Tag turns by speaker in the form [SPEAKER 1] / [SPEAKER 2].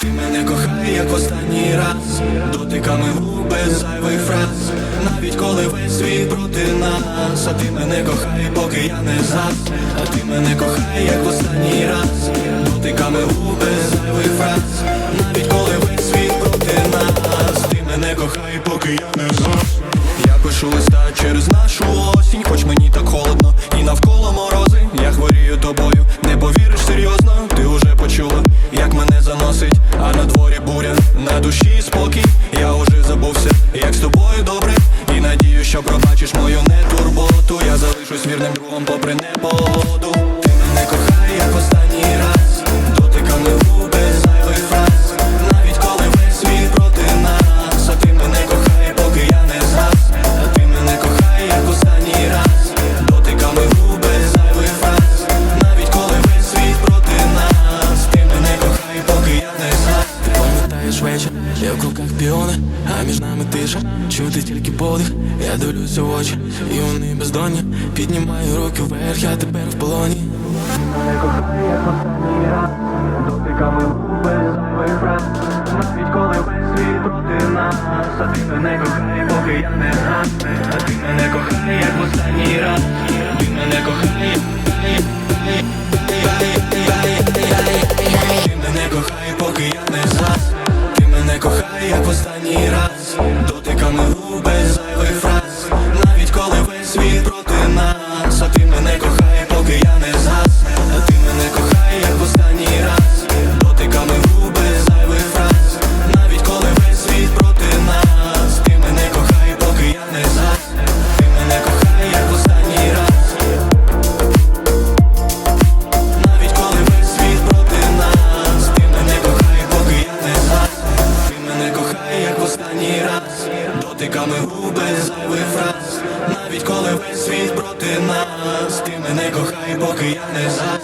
[SPEAKER 1] Ти мене кохай, як останній раз, дотиками губ без зайвих фраз, навіть коли весь світ проти нас, а ти мене кохай, поки я не зас, а ти мене кохай, як останній раз, дотиками губ без зайвих фраз, навіть коли весь світ проти нас, ти мене кохай, поки я не зас. Я пишу листа через нашу осінь, хоч мені так холодно, мене заносить, а на дворі буря, на душі спокій, я уже забувся, як з тобою добре, і надію, що пробачиш мою нетурботу, я залишусь вірним другом попри непогоду.
[SPEAKER 2] Пам'ятаєш я в круках піони, а між нами тиша, чути тільки подих, я дивлюся в очі, і вони бездонні Піднімаю руки вверх, я тепер в полоні.
[SPEAKER 1] Дотиками без фраз, навіть коли весь світ проти нас, а ти мене кохай, поки я не а ти мене кохай, як останній раз, ти мене кохай, останній раз, останній раз, дотиками губи зайвих фраз, навіть коли весь світ проти нас, ти мене кохай, поки я не згас.